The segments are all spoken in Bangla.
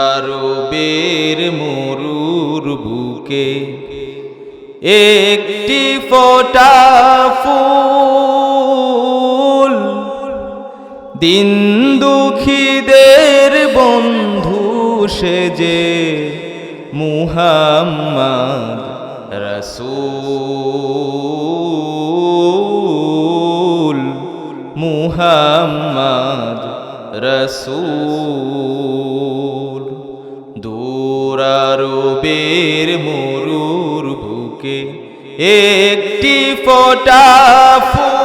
দূরারবের মরুর বুকে একটি ফোটা ফুল দিন দুঃখীদের বন্ধু সেজে মুহাম্মদ রসূল মুহাম্মদ রসূল। একটি ফোটা ফুল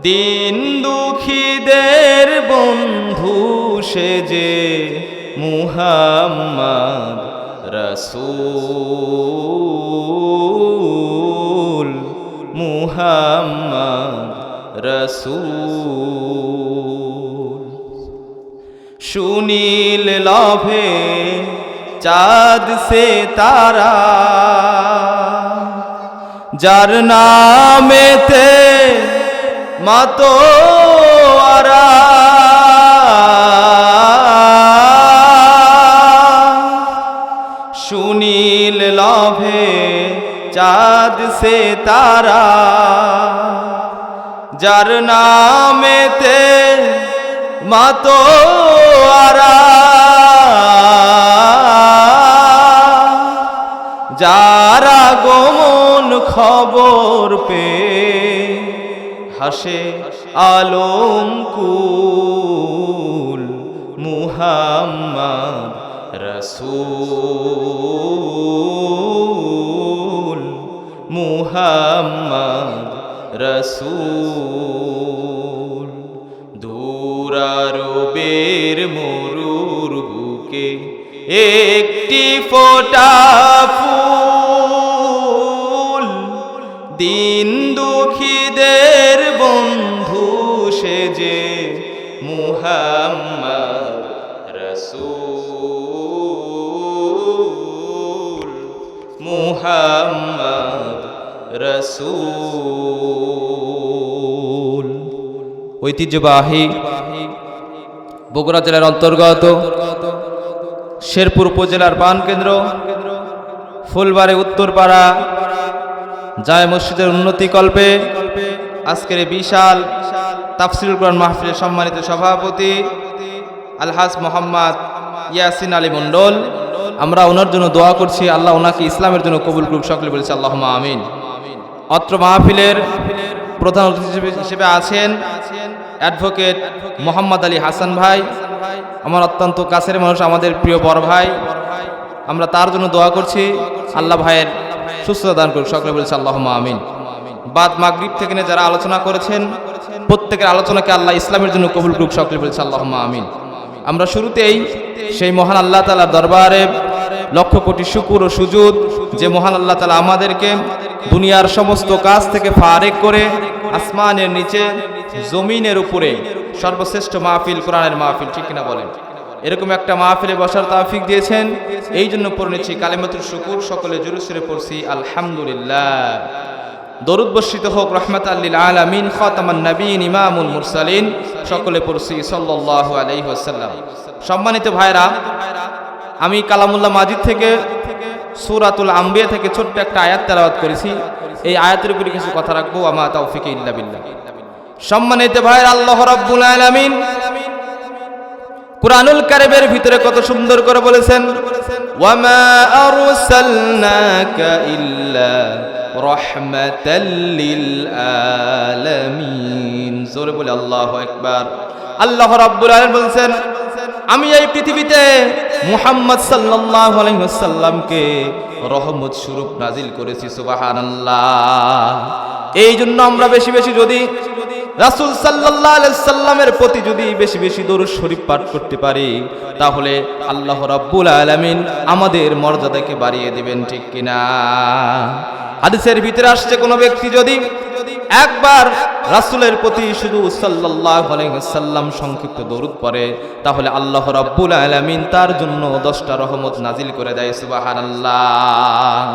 দিন দুঃখীদের বন্ধু সেজে মুহাম্মদ রসূল মুহাম্মদ রসূল। সুনীল লভে চাঁদ সে তারা, যার নামেতে মাতো আরা। সুনীল লভে চাঁদ সে তারা, যার নামেতে মাতো আরা। যারা গোমন খবর পে হাসে আলম কুল মুহাম্মদ রসূল মুহাম্মদ রসূল দূরারবের মরুর বুকে একটি ফোটা ঐতিহ্যবাহী বগুড়া জেলার অন্তর্গত শেরপুর উপজেলার প্রাণকেন্দ্র ফুলবাড়ি, উত্তরপাড়া জায় মসজিদের উন্নতি কল্পে আজকের বিশাল তাফসিরুল কোরআন মাহফিলের সম্মানিত সভাপতি আলহাজ মোহাম্মদ ইয়াসিন আলী মণ্ডল। আমরা ওনার জন্য দোয়া করছি, আল্লাহ ওনাকে ইসলামের জন্য কবুল করুক, সকলে বলেছে আল্লাহ আমিন। অত্র মাহফিলের প্রধান অতিথি হিসেবে- আছেন অ্যাডভোকেট মোহাম্মদ আলী হাসান ভাই। আমার অত্যন্ত কাছের মানুষ, আমাদের প্রিয় বড় ভাই। আমরা তার জন্য দোয়া করছি। আল্লাহ ভাইয়ের সুস্থতা দান করুক। সকলে বলেছে আল্লাহ আমিন। বাদ মাগরিব থেকে নিয়ে যারা আলোচনা করেছেন, প্রত্যেকের আলোচনাকে আল্লাহ ইসলামের জন্য কবুল করুক। সকলে বলেছে আল্লাহ আমিন। আমরা শুরুতেই সেই মহান আল্লাহ তালার দরবারে লক্ষ কোটি শুকুর ও সুজুদ যে মহান আল্লাহ তালা আমাদেরকে দুনিয়ার সমস্ত কাজ থেকে ফারেক করে আসমানের নিচে, জমিনের উপরে সর্বশ্রেষ্ঠ মাহফিল, কোরআনের মাহফিল, ঠিক কিনা বলেন? এরকম একটা মাহফিলে বসার তাফিক দিয়েছেন। এই জন্য পড়ে নিচ্ছি কালিমাতুর শুকুর, সকলে জুরুসরে পড়ছি, আলহামদুলিল্লাহ। দরুদ বর্ষিত হোক রহমত আল্লিল আলামিন, খাতামান নবীন ইমামুল মুরসালিন, সকলে পড়ছি, সাল্লাল্লাহু আলাইহি সম্মানিত ভাইরা, আমি কালামুল্লাহ মাজিদ থেকে সূরাতুল আম্বিয়া থেকে ছোট্ট একটা আয়াত তেলাওয়াত করেছি। এই আয়াতের উপরে কিছু কথা রাখব আমা তাওফিকে ইল্লা বিল্লাহ। সম্মানিত ভাইরা আল্লাহ রাব্বুল আলামিন কুরআনুল কারিমের ভিতরে কত সুন্দর করে বলেছেন, ওয়ামা আরসালনাকা ইল্লা রাহমাতাল লিল আলামিন। জোরে বলে, আল্লাহু আকবার। আল্লাহ রাব্বুল আলামিন বলেছেন আমি এই পৃথিবীতে মুহাম্মদ সাল্লাল্লাহু আলাইহি ওয়াসাল্লামকে রহমত স্বরূপ নাজিল করেছি, সুবহানাল্লাহ। এই জন্য আমরা বেশি বেশি যদি রাসুল সাল্লাহ সাল্লামের প্রতি যদি বেশি বেশি দরুদ শরীফ পাঠ করতে পারি, তাহলে আল্লাহ রাব্বুল আলামিন আমাদের মর্যাদাকে বাড়িয়ে দিবেন, ঠিক কিনা? হাদিসের ভিতরে আসছে কোনো ব্যক্তি যদি একবার রাসূলের প্রতি শুধু আলাইহি সাল্লাম সংক্ষিপ্ত দরুদ পরে তাহলে আল্লাহ রাব্বুল আলামিন তার জন্য দশটা রহমত নাজিল করে দেয়, সুবহানাল্লাহ।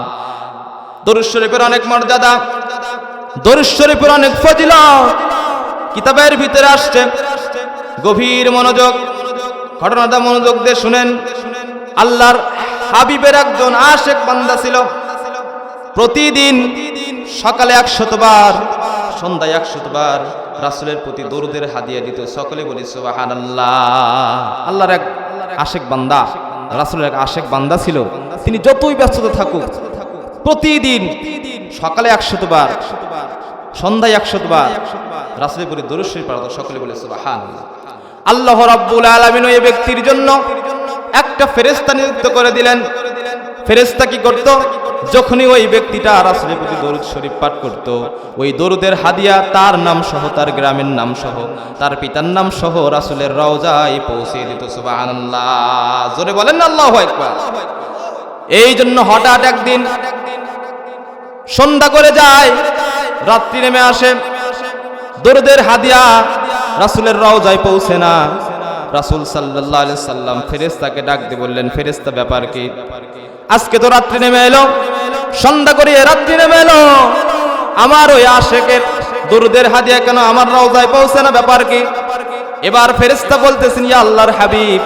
দরুদ শরীফের অনেক মর্যাদা, দরুদ শরীফের অনেক ফজিলত। কিতাবের ভিতরে আসছে, গভীর মনোযোগ, ঘটনাটা মনোযোগ দিয়ে শুনেন। আল্লাহর হাবিবের একজন আশেক বান্দা ছিল প্রতিদিন সকালে একশতবার সন্ধ্যায় একশতবার রাসুলের প্রতি দরুদের হাদিয়া দিত সকলে বলি আল্লাহ আল্লাহর এক আশেক বান্দা, রাসুলের এক আশেক বান্দা ছিল। তিনি যতই ব্যস্ততা থাকুক, প্রতিদিন সকালে একশতবার সন্ধ্যায় একশতবার রাসুলের প্রতি দরুদ শরীফ পড়াতো সকলে বলে সুবাহান আল্লাহ রাব্বুল আলামিন ওই ব্যক্তির জন্য একটা ফেরেস্তা নিযুক্ত করে দিলেন। ফেরেশতা কি করত? যখনই ওই ব্যক্তিটা রাসুলের প্রতি দরুদ শরীফ পাঠ করত, ওই দরুদের হাদিয়া তার নাম সহ, তার গ্রামের নাম সহ, তার পিতার নাম সহ রাসুলের রওজায় পৌঁছে দিত, সুবহানাল্লাহ। জোরে বলেন আল্লাহু এই জন্য হঠাৎ একদিন সন্ধ্যা করে যায়, রাত্রি নেমে আসে, দরুদের হাদিয়া রাসুলের রওজায় পৌঁছে না। রাসুল সাল্লাহ আলি সাল্লাম ফেরেস্তাকে ডাক দিয়ে বললেন ফেরেস্তা ব্যাপার কি? আজকে তো রাত্রি নেমে এলো। সন্ধ্যা করিয়ে রাত্রি নেমে এলো। আমার ওই আশেকের দরুদের হাদিয়া কেন আমার রওজায় পৌঁছে না? ব্যাপার কি? এবার ফেরেস্তা বলতেছেন, ইয়া আল্লাহর হাবিব,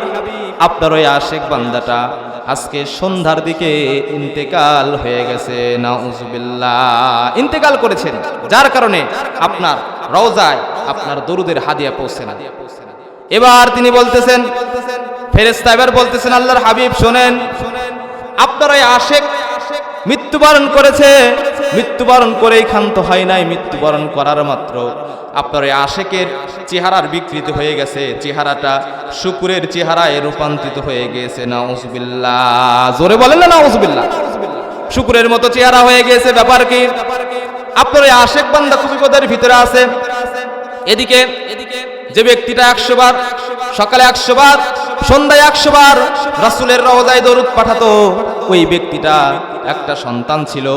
আপনার ওই আশেক বান্দাটা আজকে সন্ধ্যার দিকে ইন্তেকাল হয়ে গেছে। নাউজুবিল্লাহ। ইন্তেকাল করেছেন। যার কারণে আপনার রওজায় আপনার দরুদের হাদিয়া পৌঁছে না। এবার তিনি বলতেছেন ফেরেস্তা এবার বলতেছেন, আল্লাহর হাবিব, শোনেন, আপনার আশেক মৃত্যুবরণ করেছে। মৃত্যুবরণ করেই ক্ষান্ত হয় নাই, মৃত্যুবরণ করার মাত্র। আপনার ওই আশেকের চেহারার বিকৃত হয়ে গেছে, চেহারাটা শুকুরের চেহারায় রূপান্তরিত হয়ে গিয়েছে নাউজুবিল্লাহ। জোরে বলেন না, নাউজুবিল্লাহ। শুকুরের মতো চেহারা হয়ে গিয়েছে ব্যাপার কি? আপনার ওই আশেক বান্দা খুব বিপদের ভিতরে আছে। এদিকে যে ব্যক্তিটা একশো বার, সকালে একশো বার, সন্ধ্যায় একশো বার রাসুলের রওজায় দরুদ পাঠাতো, ওই ব্যক্তিটা একটা সন্তান ছিল।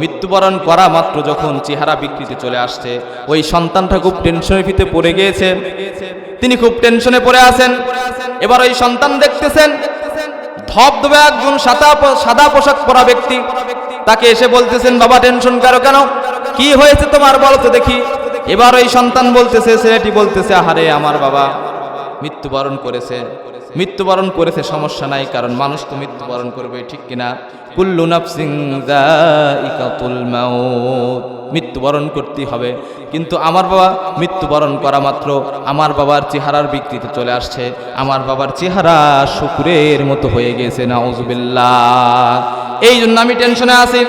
মৃত্যুবরণ করা মাত্র যখন চেহারা বিকৃতি চলে আসছে, ওই সন্তানটা খুব টেনশনের ভিতরে পড়ে গিয়েছে। তিনি খুব টেনশনে পড়ে আছেন। এবার ওই সন্তান দেখতেছেন ধবধবে একজন সাদা সাদা পোশাক পরা ব্যক্তি। তাকে এসে বলতেছেন, বাবা টেনশন কারও কেন? কি হয়েছে তোমার বলো তো দেখি। এবার ওই সন্তান বলতেছে, ছেলেটি বলতেছে, আহারে, আমার বাবা মৃত্যুবরণ করেছে। মৃত্যুবরণ করেছে, সমস্যা নাই, কারণ মানুষ তো মৃত্যুবরণ করবে, ঠিক কিনা? কুল্লু নাফসিং যায়িকাতুল মাউত। মৃত্যুবরণ করতে হবে। কিন্তু আমার বাবা মৃত্যুবরণ করা মাত্র, আমার বাবার চেহারার বিকৃতি চলে আসছে। আমার বাবার চেহারা শুকুরের মতো হয়ে গেছে, নাউজুবিল্লাহ। এই জন্য আমি টেনশনে আছি।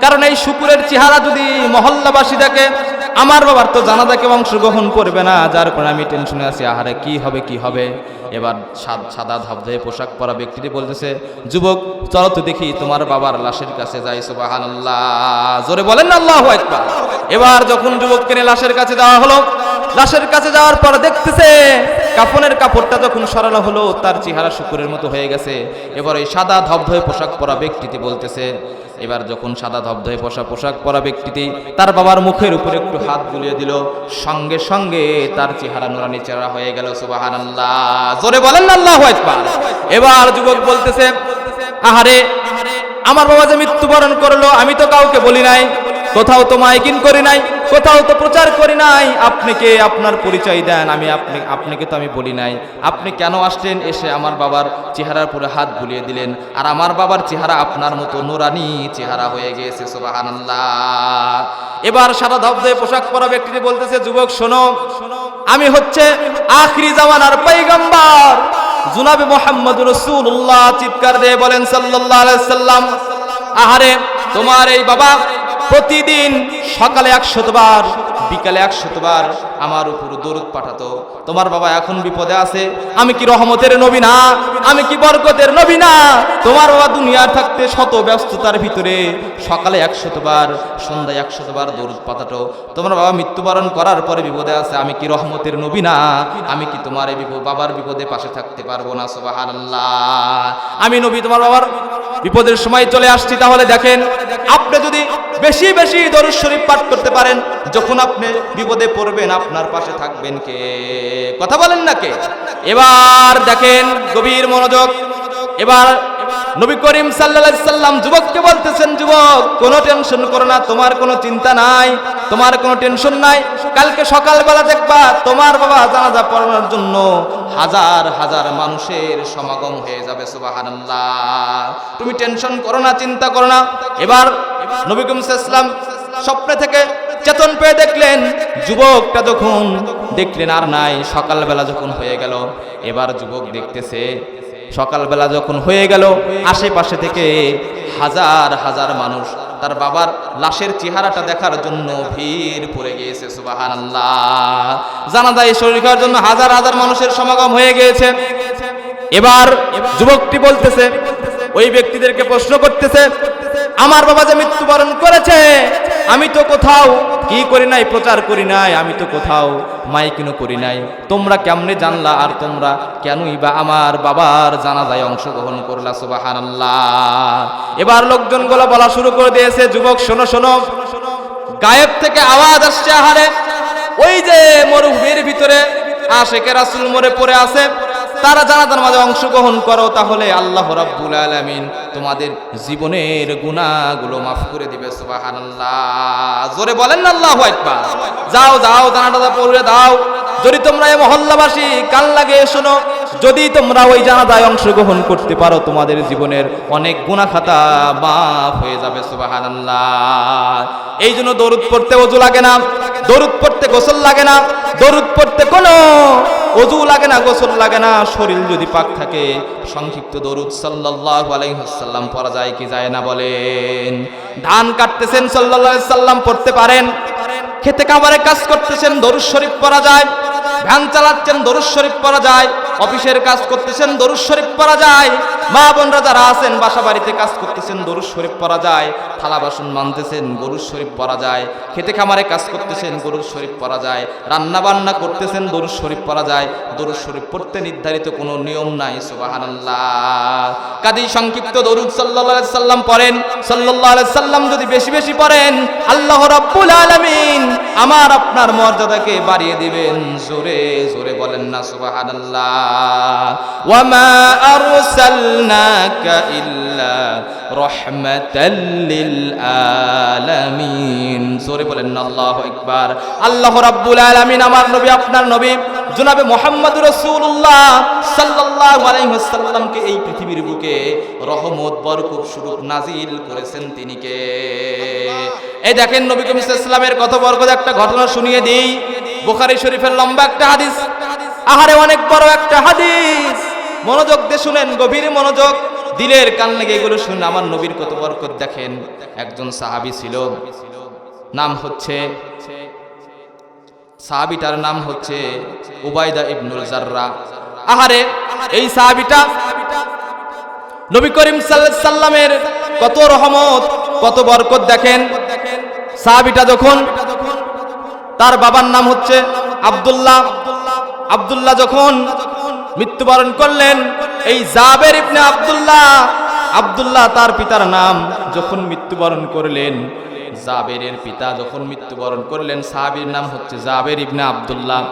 কারণ এই শুকুরের চেহারা যদি মহল্লাবাসী দেখে আমার বাবার তো জানাজাকে অংশগ্রহণ করবে না, যার কারণে আমি টেনশনে আছি, আহারে কি হবে কি হবে? এবার সাদ- ধবধবে পোশাক পরা ব্যক্তিটি বলতেছে, যুবক, চলো তো দেখি তোমার বাবার লাশের কাছে যাই সুবাহান জোরে বলেন, আল্লাহ একবার এবার যখন যুবককে লাশের কাছে যাওয়া হলো, লাশের কাছে যাওয়ার পর দেখতেছে, কাফনের কাপড়টা যখন সরানো হলো, তার চেহারা শুকুরের মতো হয়ে গেছে। এবার ওই সাদা ধবধবে পোশাক পরা ব্যক্তিটি বলতেছে এবার যখন সাদা ধবধয়ে পোষা পোশাক পরা ব্যক্তিটি তার বাবার মুখের উপর একটু হাত বুলিয়ে দিল, সঙ্গে সঙ্গে তার চেহারা নোরানি চেহারা হয়ে গেল সুবাহান আল্লাহ জোরে বলেন আল্লাহ এবার যুবক বলতেছে, আহারে, আমার বাবা যে মৃত্যুবরণ করল, আমি তো কাউকে বলি নাই। কোথাও তো মাইকিন করি নাই, কোথাও তো প্রচার করি নাই। আপনি কে? আপনার পরিচয় দেন। আমি আপনি, আপনাকে তো আমি বলি নাই। আপনি কেন আসলেন? এসে আমার বাবার চেহারার পুরো হাত বুলিয়ে দিলেন। আর আমার বাবার চেহারা আপনার মতো নোরানি চেহারা হয়ে গিয়েছে সুবহানাল্লাহ। এবার সারা ধবধে পোশাক পরা ব্যক্তিটি বলতেছে, যুবক, শোনো, আমি হচ্ছে আখরি জামানার পৈগম্বর জুনাবে মোহাম্মদ রসুল্লাহ চিৎকার দিয়ে বলেন সাল্লাম আহারে, তোমার এই বাবা প্রতিদিন সকালে একশতবার বিকালে একশতবার আমার উপর দরুদ পাঠাতো। তোমার বাবা এখন বিপদে আছে, আমি কি রহমতের নবী না? আমি কি বরকতের নবী না? তোমার বাবা দুনিয়ার থাকতে শত ব্যস্ততার ভিতরে সকালে একশতবার সন্ধ্যায় একশতবার দরুদ পাঠাতো। তোমার বাবা মৃত্যুবরণ করার পরে বিপদে আছে, আমি কি রহমতের নবী না? আমি কি তোমার এই বাবার বিপদে পাশে থাকতে পারব না? সুবহানাল্লাহ। আমি নবী, তোমার বাবার বিপদের সময় চলে আসছি, তাহলে দেখেন আপনি যদি বেশি বেশি দরুদ শরীফ পাঠ করতে পারেন, যখন আপনি বিপদে পড়বেন, আপনার পাশে থাকবেন কে? কথা বলেন না কে? এবার দেখেন গভীর মনোযোগ, এবার নবী করিম সাল্লাল্লাহু সাল্লাম যুবককে বলতেছেন, যুবক, কোনো টেনশন করো না, তোমার কোনো চিন্তা নাই, তোমার কোনো টেনশন নাই। কালকে সকালবেলা দেখবা তোমার বাবা জানাজা পড়ানোর জন্য হাজার হাজার মানুষের সমাগম হয়ে যাবে তুমি টেনশন করো না, চিন্তা করো না। এবার নবী করিম সাল্লাম স্বপ্নে থেকে চেতন পেয়ে দেখলেন, যুবকটা যখন দেখলেন আর নাই, সকালবেলা যখন হয়ে গেল, এবার যুবক দেখতেছে সকালবেলা যখন হয়ে গেল, আশেপাশে থেকে হাজার হাজার মানুষ তার বাবার লাশের চেহারাটা দেখার জন্য ভিড় পড়ে গিয়েছে সুবাহান জানা যায় শরীর খাওয়ার জন্য হাজার হাজার মানুষের সমাগম হয়ে গিয়েছে। এবার যুবকটি বলতেছে, ওই ব্যক্তিদেরকে প্রশ্ন করতেছে আমার বাবা যে মৃত্যুবরণ করেছে, আমি তো কোথাও কি করি নাই, প্রচার করি নাই, আমি তো কোথাও মাইকিনও করি নাই। তোমরা কেমনে জানলা আর তোমরা কেনই বা আমার বাবার জানাজায় অংশগ্রহণ করলা সুবাহান এবার লোকজনগুলো বলা শুরু করে দিয়েছে, যুবক শোনো শোনো। গায়েব থেকে আওয়াজ আসছে আহারে। ওই যে মরুভূমির ভিতরে আশেকে রাসুল মরে পড়ে আছে। তারা জানাজার মাঝে অংশগ্রহণ করো, তাহলে আল্লাহ রাব্বুল আলামিন তোমাদের জীবনের গুনাহগুলো মাফ করে দিবে, সুবহানাল্লাহ। জোরে বলেন না আল্লাহু আকবার। যাও যাও জানাটা পড়ে দাও। যদি তোমরা এই মহল্লাবাসী কান লাগে শোনো যদি তোমরা ওই জানাজায় অংশগ্রহণ করতে পারো, তোমাদের জীবনের অনেক গুনাহ খাতা মাফ হয়ে যাবে এই জন্য দরুদ পড়তে অজু লাগে না, দরুদ পড়তে গোসল লাগে না, দরুদ পড়তে কোনো অজু লাগে না, গোসল লাগে না। শরীর যদি পাক থাকে, সংক্ষিপ্ত দরুদ সাল্লাল্লাহু আলাইহি ওয়াসাল্লাম পড়া যায় কি যায় না বলেন? ধান কাটতেছেন আলাইহি সাল্লাম পড়তে পারেন। খেতে খাবারে কাজ করতেছেন, দরুদ শরীফ পড়া যায়। ভ্যান চালাচ্ছেন, দরুদ শরীফ পড়া যায়, অফিসের কাজ করতেছেন, দরুদ শরীফ পড়া যায়। মা বোনরা যারা আছেন, বাসা বাড়িতে কাজ করতেছেন, দরুদ শরীফ পড়া যায়। থালা বাসন মানতেছেন দরুদ শরীফ পড়া যায়। খেতে খামারে কাজ করতেছেন দরুদ শরীফ পড়া যায়। রান্না বান্না করতেছেন, দরুদ শরীফ পড়া যায়। দরুদ শরীফ পড়তে নির্ধারিত কোনো নিয়ম নাই, সুবহানাল্লাহ। কাজেই সংক্ষিপ্ত দরুদ সাল্লাল্লাহু আলাইহি সাল্লাম পড়েন। সাল্লাল্লাহু আলাইহি সাল্লাম যদি বেশি বেশি পড়েন, আল্লাহ রাব্বুল আলামিন আমার আপনার মর্যাদাকে বাড়িয়ে দিবেন। জোরে জোরে বলেন না, সুবহানাল্লাহ। ওয়ামা আরসালনাকা ইল্লা রাহমাতাল লিল আলামিন। জোরে বলেন আল্লাহু আকবার। আল্লাহ রাব্বুল আলামিন, আমার নবী, আপনার নবী। জনাবে মোহাম্মদ রসুল্লাহ সাল্লাল্লাহু আলাইহি ওয়াসাল্লামকে এই পৃথিবীর বুকে রহমত, বরকত স্বরূপ নাজিল করেছেন তিনি কে? এই দেখেন নবী করিম ইসলামের কত বরকত, একটা ঘটনা শুনিয়ে দিই। বুখারী শরীফের লম্বা একটা হাদিস। আহারে অনেক বড় একটা হাদিস। মনোযোগ দিয়ে শুনেন, গভীর মনোযোগ। দিলের কান লেগে এগুলো শুনে আমার নবীর কত বরকত দেখেন। একজন সাহাবী ছিল, নাম হচ্ছে সাহাবিটার নাম হচ্ছে উবাইদা ইবনুল জাররা। আহারে, এই সাহাবিটা নবী করিম সাল্লামের কত রহমত, কত বরকত দেখেন। সাহাবিটা যখন তার বাবার নাম হচ্ছে আব্দুল্লাহ আব্দুল্লাহ যখন মৃত্যুবরণ করলেন, এই জাবের ইবনে আব্দুল্লাহ আব্দুল্লাহ তার পিতার নাম যখন মৃত্যুবরণ করলেন জাবেরের পিতা যখন মৃত্যুবরণ করলেন, সাহাবীর নাম হচ্ছে জাবের ইবনে আব্দুল্লাহ।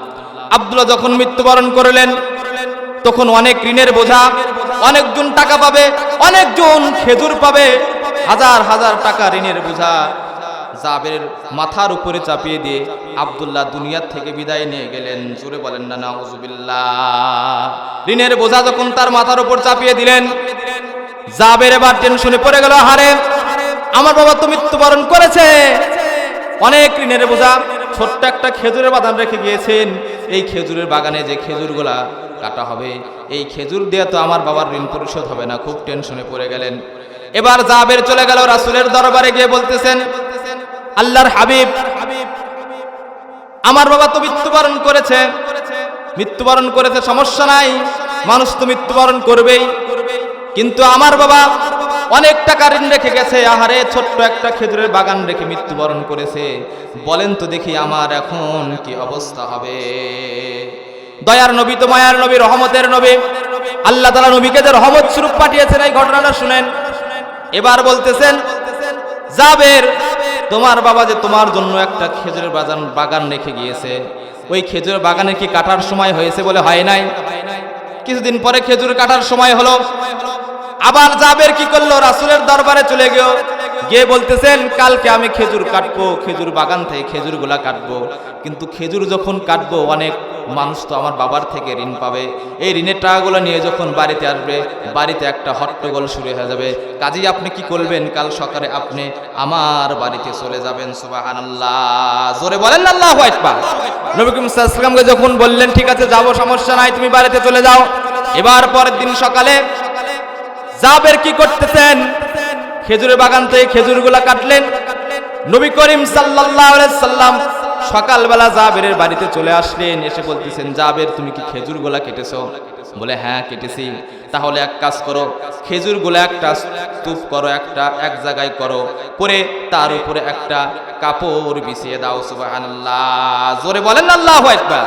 আব্দুল্লাহ যখন মৃত্যুবরণ করলেন, তখন অনেক ঋণের বোঝা, অনেকজন টাকা পাবে, অনেকজন খেজুর পাবে, হাজার হাজার টাকা ঋণের বোঝা। জাবের মাথার উপরে চাপিয়ে দিয়ে আব্দুল্লাহ দুনিয়ার থেকে বিদায় নিয়ে গেলেন। জোরে বলেন না ঋণের বোঝা যখন তার মাথার উপর চাপিয়ে দিলেন, জাবের এবার টেনশনে পড়ে গেল, হারে আমার বাবা তো মৃত্যুবরণ করেছে। অনেক ঋণের বোঝা। ছোট্ট একটা খেজুরের বাদাম রেখে গিয়েছেন। এই খেজুরের বাগানে যে খেজুরগুলা কাটা হবে, এই খেজুর দিয়ে তো আমার বাবার ঋণ পরিশোধ হবে না। খুব টেনশনে পড়ে গেলেন। এবার জাবের চলে গেল, রাসুলের দরবারে গিয়ে বলতেছেন, আল্লাহর হাবিব, আমার বাবা তো মৃত্যুবরণ করেছে। মৃত্যুবরণ করেছে সমস্যা নাই। মানুষ তো মৃত্যুবরণ করবেই। কিন্তু আমার বাবা অনেক টাকা ঋণ রেখে গেছে, আহারে ছোট্ট একটা খেজুরের বাগান রেখে মৃত্যুবরণ করেছে। বলেন তো দেখি আমার এখন কি অবস্থা হবে। দয়ার নবী তো মায়ার নবী, রহমতের নবী। আল্লাহ তালা নবীকে যে রহমত স্বরূপ পাঠিয়েছেন, এই ঘটনাটা শুনেন। এবার বলতেছেন, জাবের, তোমার বাবা যে তোমার জন্য একটা খেজুরের বাগান বাগান রেখে গিয়েছে। ওই খেজুরের বাগানে কি কাটার সময় হয়েছে বলে হয় নাই? কিছুদিন পরে খেজুর কাটার সময় হলো। আবার জাবের কি করল? রাসুলের দরবারে চলে গেল। গিয়ে বলতেছেন, কালকে আমি খেজুর কাটবো, খেজুর বাগান থেকে খেজুরগুলা কাটবো। কিন্তু খেজুর যখন কাটবো, অনেক মানুষ তো আমার বাবার থেকে ঋণ পাবে। এই ঋণের টাকাগুলো নিয়ে যখন বাড়িতে আসবে, বাড়িতে একটা হট্টগোল শুরু হয়ে যাবে। কাজেই আপনি কি করবেন? কাল সকালে আপনি আমার বাড়িতে চলে যাবেন। সুবহানাল্লাহ। জোরে বলেন আল্লাহ আল্লাহু আকবার। নবী করিম সাল্লাল্লাহু আলাইহি ওয়াসাল্লামকে যখন বললেন, ঠিক আছে, যাব, সমস্যা নাই, তুমি বাড়িতে চলে যাও। এবার পরের দিন সকালে জাবের কি করতেছেন? খেজুরের বাগান থেকে খেজুরগুলা কাটলেন। নবী করিম সাল্লাম সকালবেলা জাবেরের বাড়িতে চলে আসলেন। এসে বলতেছেন, জাবের, তুমি কি খেজুর খেজুরগুলা কেটেছো? বলে হ্যাঁ কেটেছি। তাহলে এক কাজ করো, খেজুরগুলো একটা স্তূপ করো, একটা এক জায়গায় করো। করে তার উপরে একটা কাপড় বিছিয়ে দাও, সুবহানাল্লাহ। জোরে বলেন, আল্লাহু আকবার।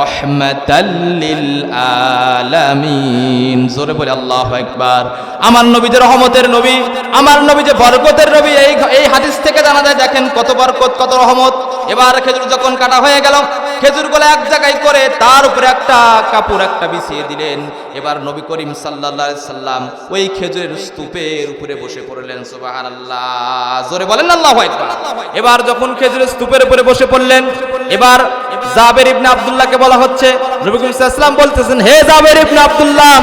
রাহমাতাল লিল আলামিন জোরে বলে আল্লাহ একবার আমার নবী যে রহমতের নবী, আমার নবী যে বরকতের নবী, এই এই হাদিস থেকে জানা যায়, দেখেন কত বরকত, কত রহমত। এবার খেজুর যখন কাটা হয়ে গেল খেজুরগুলো এক জায়গায় করে তার উপরে একটা কাপড়, একটা বিছিয়ে দিলেন। এবার নবী করিম সাল্লা সাল্লাম ওই খেজুরের স্তূপের উপরে বসে পড়লেন, সুবহানাল্লাহ। জোরে বলেন আল্লাহ এবার যখন খেজুরের স্তূপের উপরে বসে পড়লেন, এবার জাবের ইবনে আবদুল্লাহকে বলা হচ্ছে, নবী করিম সাল্লাম বলতেছেন, হে জাবের ইবনে আব্দুল্লাহ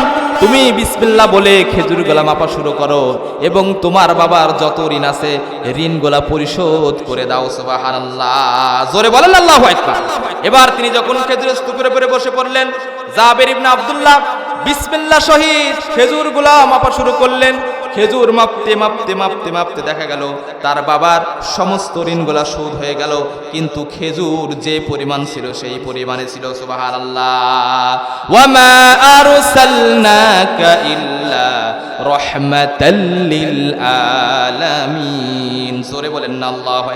তুমি বিসমিল্লা বলে খেজুর গোলা মাপা শুরু করো, এবং তোমার বাবার যত ঋণ আছে ঋণ গোলা পরিশোধ করে দাও জোরে বলেন আল্লাহ এবার তিনি যখন খেজুরের স্তূপের উপরে বসে পড়লেন, জাবের ইবনে আব্দুল্লাহ সহিত শহীদ খেজুরগুলা মাপা শুরু করলেন। খেজুর মাপতে মাপতে মাপতে মাপতে দেখা গেল, তার বাবার সমস্ত ঋণগুলা শোধ হয়ে গেল। কিন্তু খেজুর যে পরিমাণ ছিল, সেই পরিমাণে ছিল রাহমাতাল আলামিন। জোরে বলেন না, আল্লাহু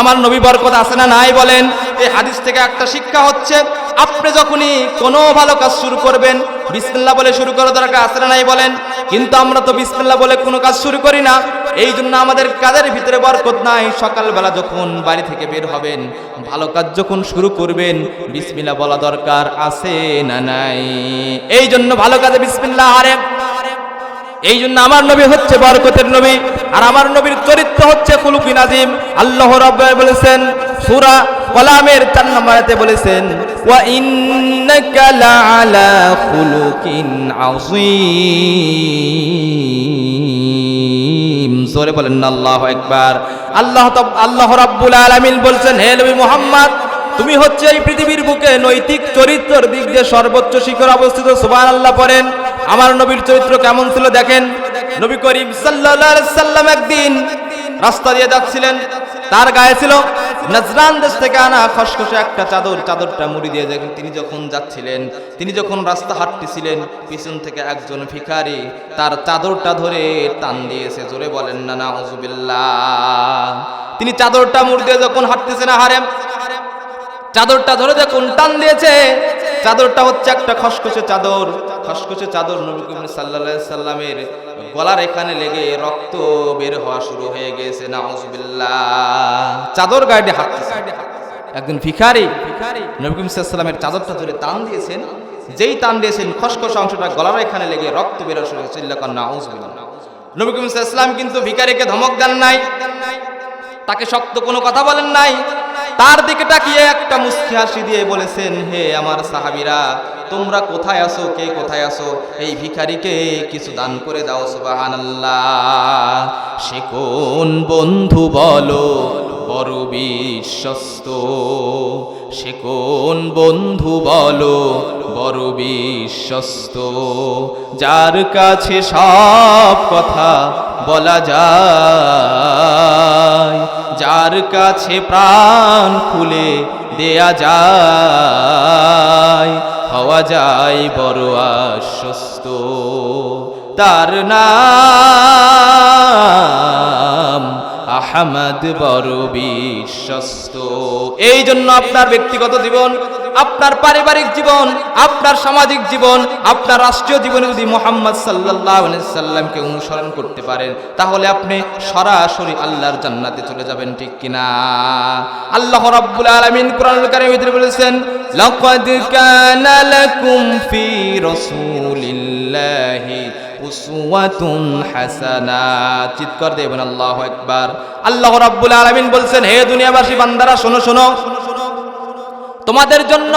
আমার নবী বরকত আছে না নাই বলেন? এই হাদিস থেকে একটা শিক্ষা হচ্ছে, আপনি যখনই কোনো ভালো কাজ শুরু করবেন, বিসমিল্লাহ বলে শুরু করা দরকার আছে না নাই বলেন? কিন্তু আমরা তো বিসমিল্লাহ বলে, কোনো কাজ শুরু করি না। এই জন্য আমাদের কাজের ভিতরে বরকত নাই? সকালবেলা যখন বাড়ি থেকে বের হবেন, ভালো কাজ যখন শুরু করবেন, বিসমিল্লাহ বলা দরকার আছে না নাই? এই জন্য ভালো কাজে বিসমিল্লাহ আরে। এই জন্য আমার নবী হচ্ছে বরকতের নবী, আর আমার নবীর চরিত্র হচ্ছে খুলুকি নাজিম আল্লাহ রাব্বায় বলেছেন, সুরা কলামের চার নম্বরেতে বলেছেন লাআলা খুলুকিন আযীম জোরে বলেন না আল্লাহু আকবার। আল্লাহ তো- আল্লাহ রাব্বুল আলামিন বলছেন, হে নবী মুহাম্মদ, তুমি হচ্ছে এই পৃথিবীর বুকে নৈতিক চরিত্রের দিক দিয়ে সর্বোচ্চ শিখর অবস্থিত সুবাহ আল্লাহ পড়েন। আমার নবীর চরিত্র কেমন ছিল দেখেন? নবী করিম আলাইহি সাল্লাম একদিন রাস্তা দিয়ে যাচ্ছিলেন, তার গায়ে ছিল নজরান দেশ থেকে আনা খসখসে একটা চাদর, চাদরটা মুড়ি দিয়ে দেখেন তিনি যখন যাচ্ছিলেন, তিনি যখন রাস্তা হাঁটতেছিলেন, পিছন থেকে একজন ভিখারি তার চাদরটা ধরে টান দিয়েছে, জোরে বলেন, না না তিনি চাদরটা মুড়ি দিয়ে যখন হাঁটতেছেন হারেম চাদরটা ধরে যখন টান দিয়েছে চাদরটা হচ্ছে একটা খসখসে চাদর। খসখসে চাদর নবী করিম আলাইহি সাল্লামের গলার এখানে লেগে রক্ত বের হওয়া শুরু হয়ে গেছে, নাউজুবিল্লাহ। চাদর গায়ে হাঁটতেছে একজন ভিখারি নবী করিম সাল্লামের চাদরটা ধরে টান দিয়েছেন। যেই টান দিয়েছেন, খসখসে অংশটা গলার এখানে লেগে রক্ত বের হওয়া শুরু হয়েছে চিল্লাকার নাউজুবিল্লাহ। নবী করিম সাল্লাম কিন্তু ভিখারিকে ধমক দেন নাই। তাকে শক্ত কোনো কথা বলেন নাই। তার দিকে তাকিয়ে একটা মুস্কি হাসি দিয়ে বলেছেন, হে আমার সাহাবিরা, তোমরা কোথায় আসো কে কোথায় আসো এই ভিখারিকে কিছু দান করে দাও, সুবহানাল্লাহ। সে কোন বন্ধু বলো? বড় বিশ্বস্ত। সে কোন বন্ধু বলো? বড় বিশ্বস্ত। যার কাছে সব কথা বলা যায় যার কাছে প্রাণ খুলে দেয়া যায় হওয়া যায় বড় আশ্বস্ত। তার নাম আহমদ বড় বিশ্বস্ত। এই জন্য আপনার ব্যক্তিগত জীবন, আপনার পারিবারিক জীবন, আপনার সামাজিক জীবন, আপনার রাষ্ট্রীয় জীবনে যদি মোহাম্মদ সাল্লাহ সাল্লামকে অনুসরণ করতে পারেন, তাহলে আপনি সরাসরি আল্লাহর জান্নাতে চলে যাবেন, ঠিক কিনা? আল্লাহ রাব্বুল আলামিন কারীমের ভিতরে বলেছেন, লাকাদ কানা লাকুম ফি রাসূলিল্লাহি উসওয়াতুন হাসানা। চিৎকার দেবেন আল্লাহ একবার আল্লাহ রাব্বুল আলামিন বলছেন, হে দুনিয়াবাসী বান্দারা, শোনো শোনো। তোমাদের জন্য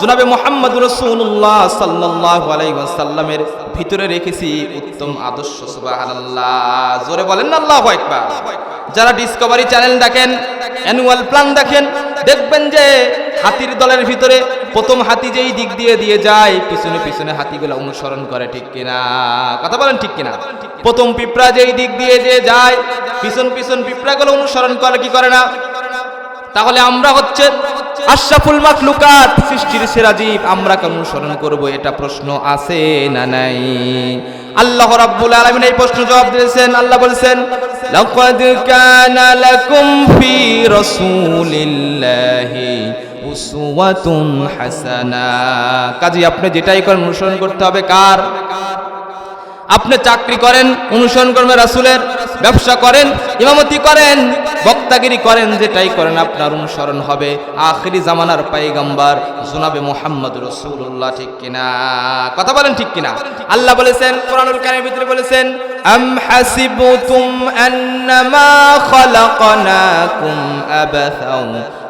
জনাবে মোহাম্মদ রসুল্লাহ সাল্লাল্লাহু আলাইহি ওয়াসাল্লামের ভিতরে রেখেছি উত্তম আদর্শ, সুবহানাল্লাহ। জোরে বলেন আল্লাহু আকবার। যারা ডিসকভারি চ্যানেল দেখেন অ্যানুয়াল প্ল্যান দেখেন, দেখবেন যে হাতির দলের ভিতরে প্রথম হাতি যেই দিক দিয়ে দিয়ে যায়, পিছনে পিছনে হাতিগুলো অনুসরণ করে, ঠিক কিনা? কথা বলেন ঠিক কিনা? প্রথম পিঁপড়া যেই দিক দিয়ে যে যায়, পিছন পিছন পিঁপড়াগুলো অনুসরণ করে, কি করে না? তাহলে আমরা হচ্ছে আশরাফুল মাখলুকাত, সৃষ্টির সেরা জীব, আমরা কেন অনুসরণ করব? এটা প্রশ্ন আছে না নাই? আল্লাহ রাব্বুল আলামিন এই প্রশ্ন জবাব দিয়েছেন, আল্লাহ বলেছেন, লাকাদ কানা লাকুম ফি রাসূলিল্লাহি উসওয়াতুন হাসানা। কাজী, আপনি যেটাই করেন, অনুসরণ করতে হবে কার? আপনি চাকরি করেন, অনুসরণ করবেন রাসুলের? ব্যবসা করেন, ইমামতি করেন, বক্তাগিরি করেন, যেটাই করেন আপনার অনুসরণ হবে। আখরি জামানার পাইগাম্বার জুনাবে মোহাম্মদ রসুল্লাহ ঠিক কিনা? কথা বলেন ঠিক কিনা? আল্লাহ বলেছেন, কোরআনুল কারিমের ভিতরে বলেছেন, আম হাসিবতুম আন্নামা খালাকনাকুম আবাথাও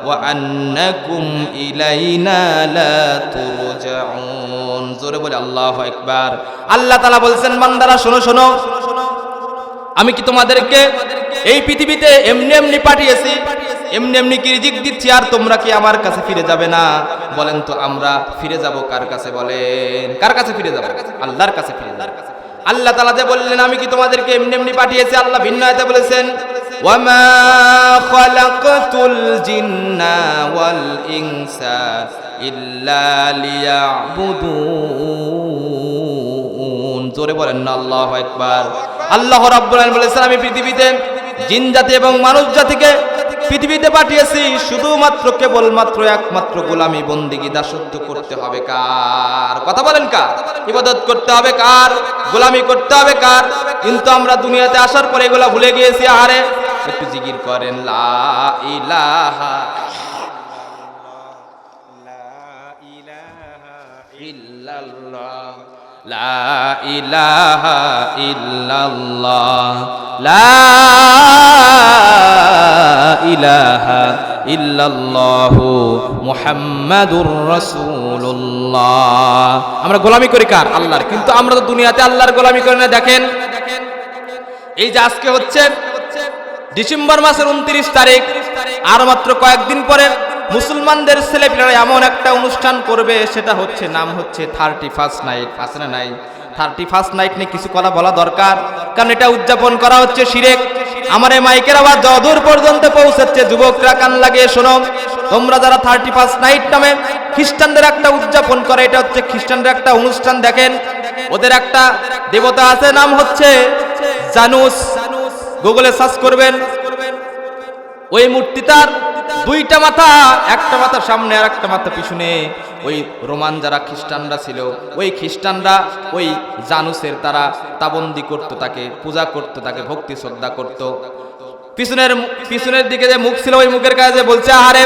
ওয়া আন্নাকুম ইলাইনা লা তুরজাউন। জোরে বলে আল্লাহু আকবার। আল্লাহ তাআলা বলছেন, বান্দারা, শোনো শোনো। আমি কি তোমাদেরকে এই পৃথিবীতে এমনি এমনি পাঠিয়েছি? এমনি এমনি কি রিজিক দিচ্ছি আর তোমরা কি আমার কাছে ফিরে যাবে না? বলেন তো আমরা ফিরে যাব কার কাছে বলেন? কার কাছে ফিরে যাব? আল্লাহর কাছে ফিরে যাব। আল্লাহ তাআলা যে বললেন, আমি কি তোমাদেরকে এমনি এমনি পাঠিয়েছি? আল্লাহ ভিন্ন আয়াতে বলেছেন ইনসা ইল্লা লিয়াবুদুন। জোরে বলেন না, আল্লাহু আকবার। আল্লাহ রাব্বুল বলেছেন, আমি পৃথিবীতে জিন জাতি এবং মানুষ জাতিকে পৃথিবীতে পাঠিয়েছি, শুধুমাত্র কেবলমাত্র একমাত্র গোলামি বন্দিগি দাসত্ব করতে হবে কার? কথা বলেন কার? ইবাদত করতে হবে কার? গোলামি করতে হবে কার? কিন্তু আমরা দুনিয়াতে আসার পরে এগুলা ভুলে গিয়েছি আরে একটু জিগির করেন, লা ইলাহা ইল্লাল্লাহ। লা ইলাহা লা ইলাহা ইল্লাল্লাহ আমরা গোলামি করি কার? আল্লাহর। কিন্তু আমরা তো দুনিয়াতে আল্লাহর গোলামি করি না, দেখেন। এই যে আজকে হচ্ছে ডিসেম্বর মাসের উনত্রিশ তারিখ, আর মাত্র কয়েকদিন পরে মুসলমানদের ছেলেপিলেরা এমন একটা অনুষ্ঠান করবে, সেটা হচ্ছে, নাম হচ্ছে থার্টি ফার্স্ট নাইট, আছে না নাই? থার্টি ফার্স্ট নাইট নিয়ে কিছু কথা বলা দরকার। কারণ এটা উদযাপন করা হচ্ছে শিরেক। আমার মাইকের আবার যদূর পর্যন্ত পৌঁছাচ্ছে যুবকরা কান লাগিয়ে শোনো। তোমরা যারা থার্টি ফার্স্ট নাইট নামে খ্রিস্টানদের একটা উদযাপন করে, এটা হচ্ছে খ্রিস্টানদের একটা অনুষ্ঠান, দেখেন। ওদের একটা দেবতা আছে, নাম হচ্ছে জানুস। গুগলে সার্চ করবেন। ওই মূর্তিটার দুইটা মাথা, একটা মাথা সামনে আর একটা মাথা পিছনে। ওই রোমান যারা খ্রিস্টানরা ছিল, ওই খ্রিস্টানরা ওই জানুসের তারা তাবন্দি করত তাকে, পূজা করত তাকে, ভক্তি শ্রদ্ধা করত। পিছনের পিছনের দিকে যে মুখ ছিল, ওই মুখের কাছে বলছে, আহারে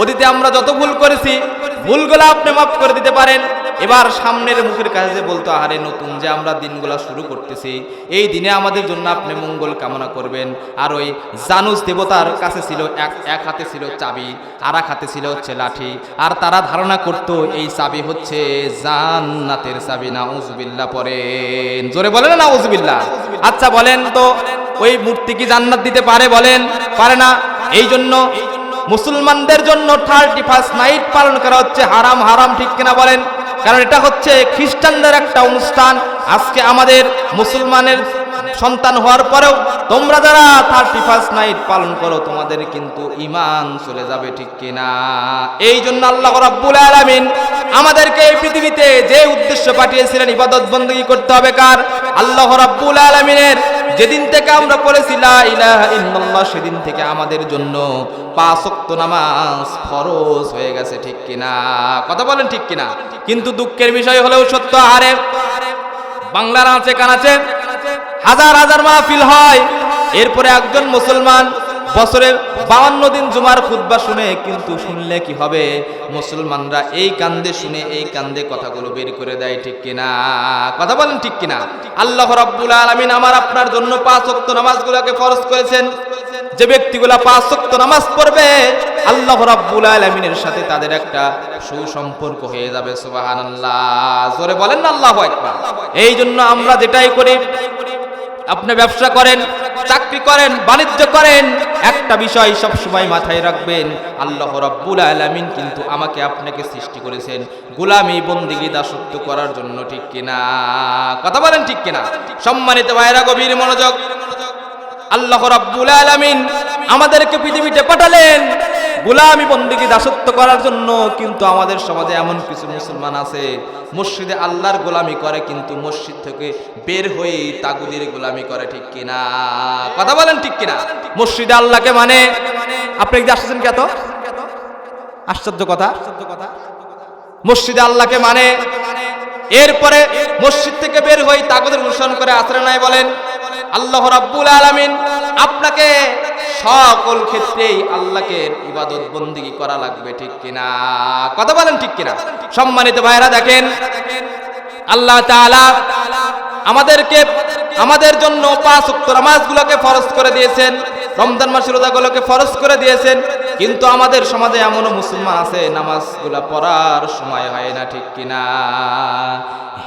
অতীতে আমরা যত ভুল করেছি, ভুলগুলো আপনি মাফ করে দিতে পারেন। এবার সামনের মুখের কাছে বলতো, আহারে নতুন যে আমরা দিনগুলো শুরু করতেছি, এই দিনে আমাদের জন্য আপনি মঙ্গল কামনা করবেন। আর ওই জানুস দেবতার কাছে ছিল এক এক হাতে ছিল চাবি, আর এক হাতে ছিল হচ্ছে লাঠি, আর তারা ধারণা করত, এই চাবি হচ্ছে জান্নাতের চাবি না উজবিল্লা পড়েন জোরে বলেন না উজবিল্লা আচ্ছা বলেন তো, ওই মূর্তি কি জান্নাত দিতে পারে বলেন? পারে না। এই জন্য মুসলমানদের জন্য থার্টি ফার্স্ট নাইট পালন করা হচ্ছে, হারাম হারাম, ঠিক কিনা বলেন? কারণ এটা হচ্ছে খ্রিস্টানদের একটা অনুষ্ঠান। আজকে আমাদের মুসলমানের সন্তান হওয়ার পরেও তোমরা যারা থার্টি ফার্স্ট নাইট পালন করো, তোমাদের কিন্তু ইমান চলে যাবে, ঠিক কিনা? এই জন্য আল্লাহ রাব্বুল আলামিন আমাদেরকে এই পৃথিবীতে যে উদ্দেশ্য পাঠিয়েছিলেন ইবাদত বন্দী করতে হবে কার? আল্লাহ রাব্বুল আলামিনের যেদিন থেকে আমরা পড়েছি, লা ইলাহা ইল্লাল্লাহ, সেদিন থেকে আমাদের জন্য পাঁচ ওয়াক্ত নামাজ ফরজ হয়ে গেছে, ঠিক কিনা? কথা বলেন ঠিক কিনা? কিন্তু দুঃখের বিষয় হলেও সত্য, আরে বাংলার আছে কানাচে হাজার হাজার মাহফিল হয়। এরপরে একজন মুসলমান বছরে বাউন্ন দিন জুমার খুতবা শুনে কিন্তু শুনলে কি হবে? মুসলমানরা এই কান্দে শুনে এই কান্দে কথাগুলো বের করে দেয়, ঠিক কিনা? কথা বলেন ঠিক কিনা? আল্লাহ রাব্বুল আলামিন আমার আপনার জন্য পাঁচ ওয়াক্ত নামাজগুলোকে ফরজ করেছেন। যে ব্যক্তিগুলা পাঁচ ওয়াক্ত নামাজ পড়বে, আল্লাহ রাব্বুল আলামিনের সাথে তাদের একটা সুসম্পর্ক হয়ে যাবে, সুবহানাল্লাহ। জোরে বলেন আল্লাহু আকবার। এই জন্য আমরা যেটাই করি আপনি ব্যবসা করেন, চাকরি করেন, বাণিজ্য করেন, একটা বিষয় সব সময় মাথায় রাখবেন, আল্লাহ রাব্বুল আলামিন কিন্তু আমাকে আপনাকে সৃষ্টি করেছেন। গোলামি, বন্দিগি, দাসত্ব করার জন্য ঠিক কিনা? কথা বলেন ঠিক কিনা? সম্মানিত ভাইরা গভীর মনোযোগ। আল্লাহ রাব্বুল আলামিন আমাদেরকে পৃথিবীতে পাঠালেন। গোলামি বন্দীকে দাসত্ব করার জন্য কিন্তু আমাদের সমাজে এমন কিছু মুসলমান আছে, মসজিদে আল্লাহর গোলামি করে কিন্তু মসজিদ থেকে বের হয়ে তাগুদের গোলামি করে, ঠিক কিনা? কথা বলেন ঠিক কিনা? মসজিদে আল্লাহকে মানে? আপনি কি আসছেন কে এত? আশ্চর্য কথা। মসজিদে আল্লাহকে মানে? এরপরে মসজিদ থেকে বের হয়ে তাগদের অনুসরণ করে আসরে নাই বলেন। আল্লাহ রাব্বুল আলামিন আপনাকে সকল ক্ষেত্রেই আল্লাহকে ইবাদত বন্দিগি করা লাগবে, ঠিক কিনা? কথা বলেন ঠিক কিনা? সম্মানিত ভাইরা দেখেন, আল্লাহ আমাদেরকে, আমাদের জন্য পাঁচ উক্ত নামাজগুলোকে ফরজ করে দিয়েছেন, রমজান মাসের রোজাগুলোকে ফরজ করে দিয়েছেন, কিন্তু আমাদের সমাজে এমনও মুসলমান আছে, নামাজগুলো পড়ার সময় হয় না, ঠিক কিনা?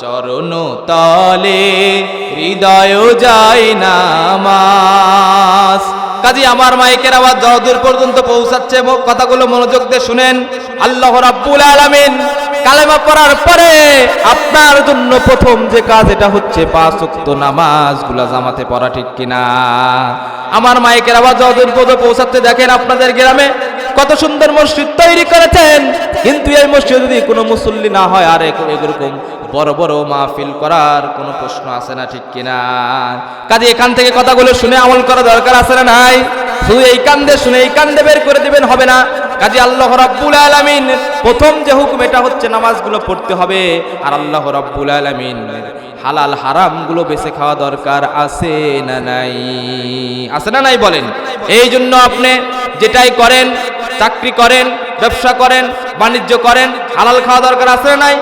চরণ তলে হৃদয় যায় নামাজ। কাজী, আমার মাইকের আওয়াজ যতদূর পর্যন্ত পৌঁছাচ্ছে কথাগুলো মনোযোগ দিয়ে শুনেন। আল্লাহ রাব্বুল আলামিন কালেমা পড়ার পরে আপনার জন্য প্রথম যে কাজ এটা হচ্ছে পাঁচ ওয়াক্ত নামাজগুলা জামাতে পড়া, ঠিক কিনা? আমার মাইকের আওয়াজ যতদূর পর্যন্ত পৌঁছাচ্ছে, দেখেন আপনাদের গ্রামে কত সুন্দর মসজিদ তৈরি করেছেন। কিন্তু এই মসজিদ যদি কোনো মুসল্লি না হয়, আর এরকম বড় বড় মাহফিল করার কোনো প্রশ্ন আছে না, ঠিক কিনা? কাজে এখান থেকে কথাগুলো শুনে আমল করা দরকার আছে না নাই? শুধু এই কান্দে শুনে এই কান্দে বের করে দিবেন হবে না। কাজে আল্লাহ রাব্বুল আলামিন, প্রথম যে হুকুম, এটা হচ্ছে নামাজগুলো পড়তে হবে। আর আল্লাহ রাব্বুল আলামিন, হালাল হারামগুলো বেছে খাওয়া দরকার আছে না নাই? আছে না নাই বলেন? এই জন্য আপনি যেটাই করেন, চাকরি করেন, ব্যবসা করেন, বাণিজ্য করেন, হালাল খাওয়া দরকার আছে না নাই?